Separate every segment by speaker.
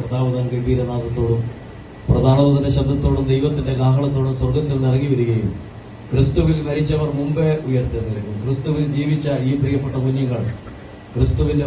Speaker 1: കർത്താവ് തൻ ഗംഭീരനാഥത്തോടും പ്രധാനതന്റെ ശബ്ദത്തോടും ദൈവത്തിന്റെ കാഹളത്തോടും സ്വർഗത്തിൽ നിറങ്ങി വരികയും ക്രിസ്തുവിൽ മരിച്ചവർ മുമ്പേ ഉയർത്തെന്നിരിക്കും ക്രിസ്തുവിൽ ജീവിച്ച ഈ പ്രിയപ്പെട്ട കുഞ്ഞുങ്ങൾ ക്രിസ്തുവിന്റെ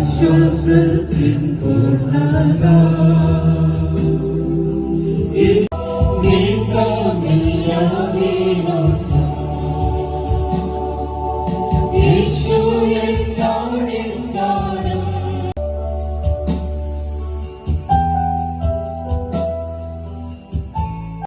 Speaker 2: ആശ്വാസത്തിൻ പൂർണ്ണത നീക്കമില്ലാതെ യേശു